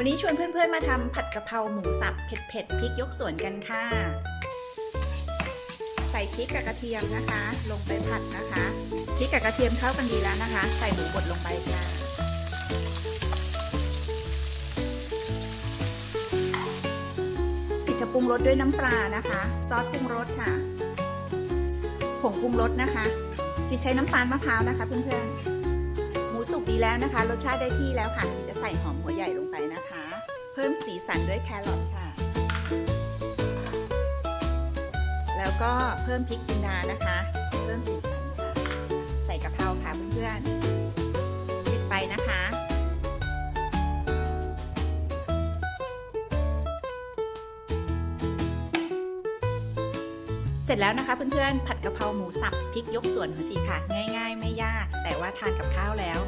วันนี้ชวนเพื่อนๆมาทำผัดกะเพราหมูสับเผ็ดๆพริกยกส่วนกันค่ะ ใส่พริกกับกระเทียมนะคะ ลงไปผัดนะคะพริกกับกระเทียมเข้ากันดีแล้วนะคะ ใส่หมูบดลงไปค่ะสิจะปรุงรสด้วยน้ำปลานะคะ ซอสปรุงรสค่ะผงปรุงรสนะคะจิใช้น้ำตาลมะพร้าวนะคะเพื่อนๆ หมูสุกดีแล้วนะคะ รสชาติได้ที่แล้วค่ะทีจะใส่หอมหัวใหญ่ลงไป พิ่มสีสันด้วยแครอทค่ะ แล้วก็เพิ่มพริกจินดานะคะ เพิ่มสีสันค่ะ ใส่กะเพราค่ะเพื่อนๆปิดไฟนะคะเสร็จแล้วนะคะเพื่อนๆ ผัดกะเพราหมูสับพริกยกส่วนของจีค่ะ ง่าย ๆ ไม่ยาก แต่ว่าทานกับข้าวแล้ว